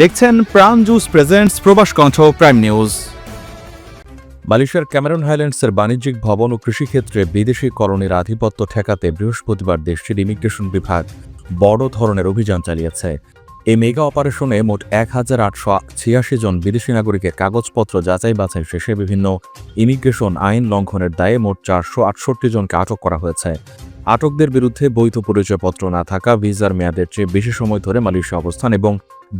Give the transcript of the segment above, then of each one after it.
দেখছেন প্রাণ juice presents Probash Kantho prime news মালয়েশিয়ার ক্যামেরন হাইল্যান্ডসের বাণিজ্যিক ভবন ও কৃষিক্ষেত্রে বিদেশি কলোনির আধিপত্য ঠেকাতে বৃহস্পতিবার দেশটির ইমিগ্রেশন বিভাগ বড় ধরনের অভিযান চালিয়েছে। এই মেগা অপারেশনে মোট এক হাজার আটশো ছিয়াশি জন বিদেশি নাগরিকের কাগজপত্র যাচাই বাছাই শেষে বিভিন্ন ইমিগ্রেশন আইন লঙ্ঘনের দায়ে মোট চারশো আটষট্টি জনকে আটক করা হয়েছে। আটকদের বিরুদ্ধে বৈধ পরিচয়পত্র না থাকা, ভিসার মেয়াদের চেয়ে বেশি সময় ধরে মালয়েশিয়া অবস্থান এবং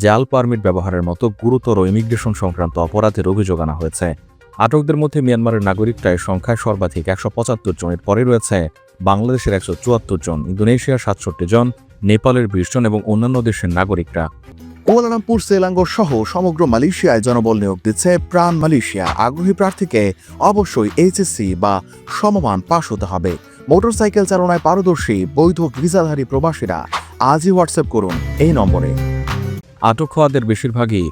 জাল পারমিট ব্যবহারের মতো গুরুতর ইমিগ্রেশন সংক্রান্ত অপরাধের অভিযোগ আনা হয়েছে। আটকদের মধ্যে মিয়ানমারের নাগরিকরা এর সংখ্যায় সর্বাধিক একশো পঁচাত্তর জনের পরে রয়েছে। বাংলাদেশের একশো চুয়াত্তর জন, ইন্দোনেশিয়ার সাতষট্টি জন, নেপালের বিশ জন এবং অন্যান্য দেশের নাগরিকরা। কুয়ালালামপুর সেলাঙ্গোর সহ সমগ্র মালয়েশিয়ায় জনবল নিয়োগ দিচ্ছে প্রাণ মালয়েশিয়া। আগ্রহী প্রার্থীকে অবশ্যই এইচএসসি বা সমমান পাশ হতে হবে। মোটরসাইকেল চালনায় পারদর্শী, বৈধ ভিসাধারী প্রবাসীরা আজই হোয়াটসঅ্যাপ করুন এই নম্বরে। আটক হওয়াদের বেশিরভাগই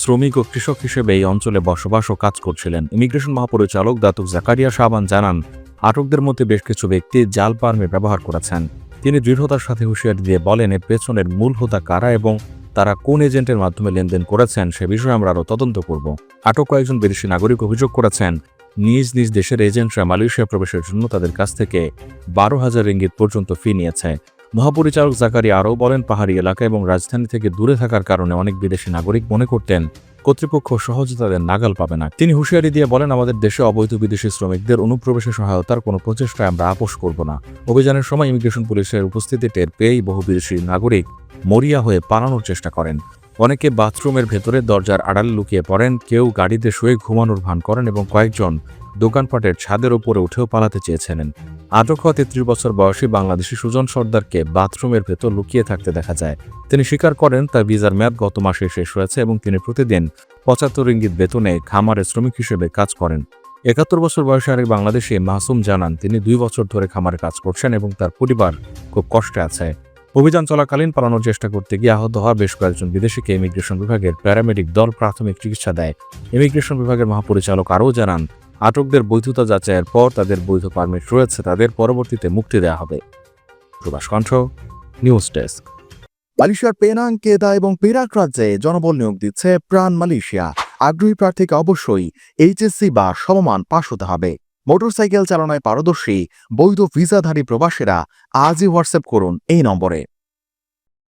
শ্রমিক ও কৃষক হিসেবে এই অঞ্চলে বসবাস ও কাজ করছিলেন। ইমিগ্রেশন মহাপরিচালক দাতুক জাকারিয়া শাহবান জানান, আটকদের মধ্যে বেশ কিছু ব্যক্তি জাল পারমিট ব্যবহার করেছেন। তিনি দৃঢ়তার সাথে হুঁশিয়ারি দিয়ে বলেন, এর পেছনের মূল হোতা কারা এবং তারা কোন এজেন্টের মাধ্যমে লেনদেন করেছেন সে বিষয়ে আমরা আরও তদন্ত করব। আটক কয়েকজন বিদেশি নাগরিক অভিযোগ করেছেন নিজ নিজ দেশের এজেন্টরা মালয়েশিয়া প্রবেশের জন্য তাদের কাছ থেকে বারো হাজার রিঙ্গিত পর্যন্ত ফি নিয়েছে। মহাপরিচালক জাকারি আরও বলেন, পাহাড়ি এলাকা এবং রাজধানী থেকে দূরে থাকার কারণে অনেক বিদেশি নাগরিক মনে করতেন, কর্তৃপক্ষ সহজে তাদের নাগাল পাবে না। তিনি হুঁশিয়ারি দিয়ে বলেন, আমাদের দেশে অবৈধ বিদেশি শ্রমিকদের অনুপ্রবেশে সহায়তার কোনো প্রচেষ্টায় আমরা আপোষ করব না। অভিযানের সময় ইমিগ্রেশন পুলিশের উপস্থিতি টের পেয়েই বহু বিদেশি নাগরিক মরিয়া হয়ে পালানোর চেষ্টা করেন। অনেকে বাথরুমের ভেতরে দরজার আড়ালে লুকিয়ে পড়েন, কেউ গাড়িতে শুয়ে ঘুমানোর ভান করেন এবং কয়েকজন দোকানপাটের ছাদের ওপরে উঠেও পালাতে চেয়েছিলেন। আটক হওয়া তেত্রিশ বছর বয়সী বাংলাদেশি সুজন সর্দারকে বাথরুমের ভেতর লুকিয়ে থাকতে দেখা যায়। তিনি স্বীকার করেন, তার ভিসার মেয়াদ গত মাসে শেষ হয়েছে এবং তিনি প্রতিদিন পঁচাত্তর ইঙ্গিত বেতনে খামারে শ্রমিক হিসেবে কাজ করেন। একাত্তর বছর বয়সে আরেক বাংলাদেশি মাসুম জানান, তিনি দুই বছর ধরে খামারে কাজ করছেন এবং তার পরিবার খুব কষ্টে আছে। অভিযান চলাকালীন পালানোর চেষ্টা করতে গিয়ে আহত হওয়া বেশ কয়েকজন বিদেশিকে ইমিগ্রেশন বিভাগের প্যারামেডিক দল প্রাথমিক চিকিৎসা দেয়। ইমিগ্রেশন বিভাগের মহাপরিচালক আরও জানান, আটকদের বৈধতা যাচাইয়ের পর তাদের বৈধ পারমিট রয়েছে, তাদের পরবর্তীতে মুক্তি দেওয়া হবে। Probash Kantha, news desk. মালয়েশিয়ার পেনাং, কেদা এবং পেরাক রাজ্যে জনবল নিয়োগ দিচ্ছে প্রাণ মালয়েশিয়া। আগ্রহী প্রার্থীকে অবশ্যই এইচএসসি বা সমমান পাশ হতে হবে। মোটরসাইকেল চালনায় পারদর্শী বৈধ ভিসাধারী প্রবাসীরা আজই হোয়াটসঅ্যাপ করুন এই নম্বরে।